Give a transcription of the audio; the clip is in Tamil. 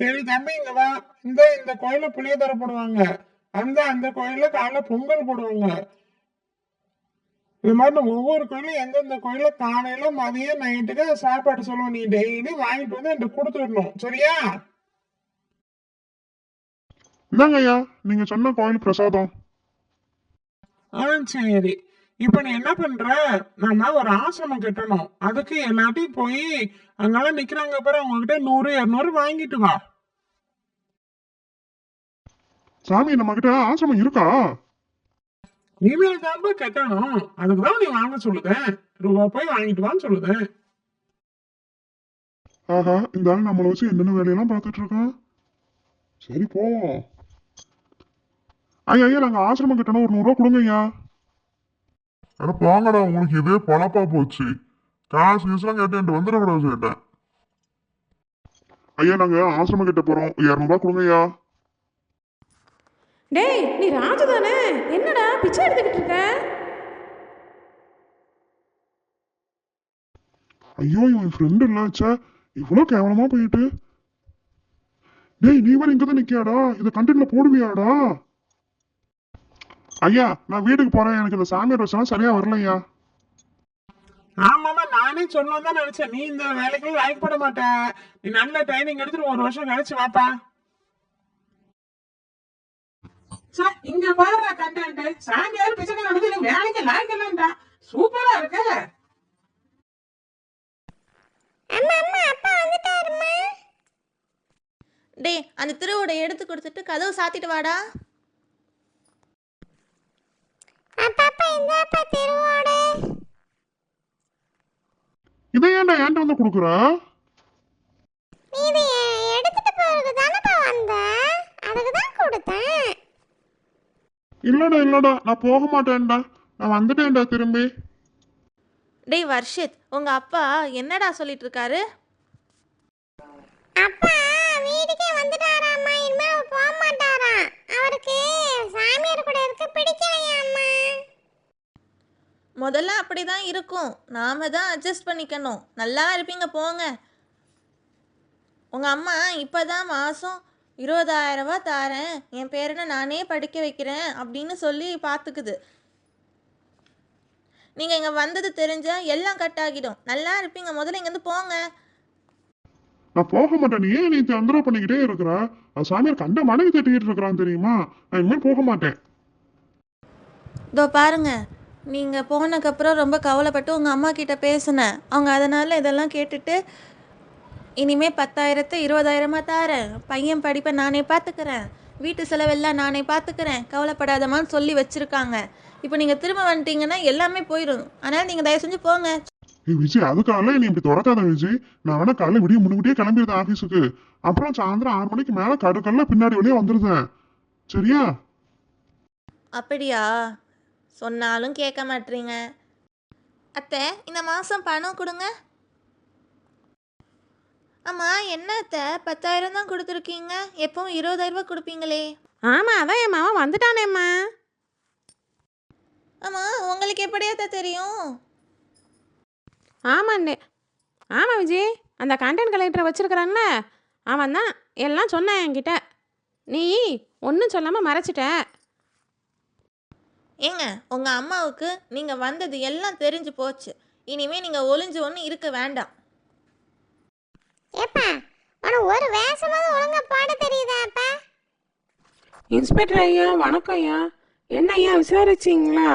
சரி தம்பி இங்க வா இந்த இந்த கோயில புளியோதரை போடுவாங்க. அந்த அந்த கோயில்ல காலைல பொங்கல் போடுவாங்க. இது மாதிரி ஒவ்வொரு கோயிலும் எந்தெந்த கோயில காலையில மதியம் நைட்டுக்கு சாப்பாடு சொல்லுவோம். நீ டெய்லி வாங்கிட்டு வந்து என்கிட்ட கொடுத்துடணும் சரியா? இந்தாங்க ஐயா நீங்க சொன்ன கோயில் பிரசாதம். ஆ சரி. இப்ப நீ என்ன பண்ற? நம்ம ஒரு ஆசிரமம் கட்டணும். அதுக்கு எல்லாத்தையும் போய் அங்கெல்லாம் நிக்கிறாங்க பாரு அவங்க கிட்ட நூறு இருநூறு வாங்கிட்டு வா. சாமி நம்ம கிட்ட ஆசிரமம் இருக்கா? இனிமேல் தான் கட்டணும். அதுக்குதான் நீ வாங்க சொல்லுதேன் ரூபா போய் வாங்கிட்டு வான்னு சொல்லுதேன் ஆஹா இந்த ஆள் நம்மளை வச்சு என்னென்ன வேலையெல்லாம் பார்த்துட்டு இருக்கான் சரி போவோம். ஐயா ஐயா நாங்க ஆசிரமம் கட்டணும். ஒரு நூறுரூவா கொடுங்க ஐயா. அட போங்கடா உங்களுக்கு இதே பொழப்பா போச்சு. காசு கீசுலாம் கேட்டு வந்துடக்கூடாது கேட்டேன் ஐயா நாங்க ஆசிரமம் கட்ட போறோம். இரநூறுபா கொடுங்க ஐயா. டேய் நீ ராஜு தானே? என்னடா பிச்சை எடுத்துக்கிட்டு இருக்க? ஐயோ இவன் ஃப்ரெண்டு இல்லாச்சா இவ்வளோ கேவலமா போயிட்டு. டேய் நீ வேற இங்க தான் நிக்கியாடா? இதை கண்டென்ட்ல போடுவியாடா? ஐயா நான் வீட்டுக்கு போறேன். எனக்கு இந்த சாமியார் வச்சா சரியா வரல ஐயா ஆமாமா நானே சொல்லணும் தான் நினைச்சேன். நீ இந்த வேலைக்கு லாய்க்கப்பட மாட்ட. நீ நல்ல ட்ரைனிங் எடுத்துட்டு ஒரு வருஷம் கழிச்சு வாப்பா. இங்க பாருடா கண்டென்ட் சாமியார் பிச்சைக்கார நடந்து வேலைக்கு லாய்க்கலாம்டா சூப்பரா இருக்கு. அம்மா அம்மா அப்பா வந்துட்டாருமா டேய் அந்த திருவோட எடுத்து கொடுத்துட்டு கதவு சாத்திட்டு வாடா. அப்பா அப்பா இந்தாப்பா திருவோடு? இதை ஏன்டா என்கிட்ட வந்து கொடுக்குற? நீ இதை எடுத்துட்டு போறதுக்கு தானப்பா வந்த? அதுக்கு தான் கொடுத்தேன். இல்லடா இல்லடா நான் போக மாட்டேன்டா. நான் வந்துட்டேன்டா திரும்பி. டேய் வர்ஷித் உங்க அப்பா என்னடா சொல்லிட்டு இருக்காரு அப்பா வீட்டுக்கே வந்துட்டாராம்மா. இனிமே அவர் போக மாட்டாராம். அவருக்கு சாமியார் கூட இருக்க பிடிக்கலையா? முதல்ல அப்படி தான் இருக்கும். நாம தான் அட்ஜஸ்ட் பண்ணிக்கணும். நல்லா இருப்பீங்க போங்க. உங்கள் அம்மா இப்போ தான் மாதம் இருபதாயிரம் ரூபாய் தாரேன் என் பேரனை நானே படிக்க வைக்கிறேன் அப்படின்னு சொல்லி பார்த்துக்குது நீங்கள் இங்கே வந்தது தெரிஞ்சால் எல்லாம் கட் ஆகிடும். நல்லா இருப்பீங்க. முதல்ல இங்கேருந்து போங்க. நான் போக மாட்டேன். ஏன் நீ தொந்தரவு பண்ணிக்கிட்டே இருக்கிற? சாமியார் கண்ட மனைவி தட்டிக்கிட்டு இருக்கிறான் தெரியுமா? நான் இனிமேல் போக மாட்டேன். இதோ பாருங்க. நீங்கள் போனதுக்கப்புறம் ரொம்ப கவலைப்பட்டு உங்கள் அம்மா கிட்ட பேசினேன். அவங்க அதனால் இதெல்லாம் கேட்டுட்டு இனிமே பத்தாயிரத்தை இருபதாயிரமா தாரேன். பையன் படிப்பை நானே பார்த்துக்கிறேன் வீட்டு செலவெல்லாம் நானே பார்த்துக்கிறேன் கவலைப்படாதமான்னு சொல்லி வச்சுருக்காங்க. இப்போ நீங்கள் திரும்ப வந்துட்டீங்கன்னா எல்லாமே போயிடும் அதனால் நீங்கள் தயவு செஞ்சு போங்க. ஏய் விஜய் அதுக்காக நீ இப்படி துரத்தாத விஜய் நான் வேணா காலைல விடிய முன்னுக்கிட்டே கிளம்பிடுறேன் ஆஃபீஸுக்கு அப்புறம் சாயந்தரம் ஆறு மணிக்கு மேலே கடுக்கல்ல பின்னாடி வழியே வந்துருந்தேன் சரியா? அப்படியா? சொன்னாலும் கேட்க மாட்டீங்க அத்தை இந்த மாதம் பணம் கொடுங்க. ஆமாம் என்ன அத்தை? பத்தாயிரம் தான் கொடுத்துருக்கீங்க. எப்பவும் இருபதாயிரம் ரூபாய் கொடுப்பீங்களே. ஆமா அதான் என் மாவன் வந்துட்டானேம்மா. ஆமாம் உங்களுக்கு எப்படி அத்தை தெரியும்? ஆமாண்டே ஆமாம் விஜய் அந்த கண்டென்ட் கலெக்டரை வச்சிருக்கிறான்ல. அவன் தான் எல்லாம் சொன்னான் என்கிட்ட. நீ ஒன்றும் சொல்லாமல் மறைச்சிட்ட. ஏங்க உங்கள் அம்மாவுக்கு நீங்கள் வந்தது எல்லாம் தெரிஞ்சு போச்சு. இனிமே நீங்கள் ஒளிஞ்சு ஒன்று இருக்க வேண்டாம். ஏப்பா உனக்கு ஒரு வேஷமாவது ஒழுங்கா பாட தெரியுதா அப்பா இன்ஸ்பெக்டர் ஐயா வணக்கம் ஐயா. என்ன ஐயா விசாரிச்சிங்களா?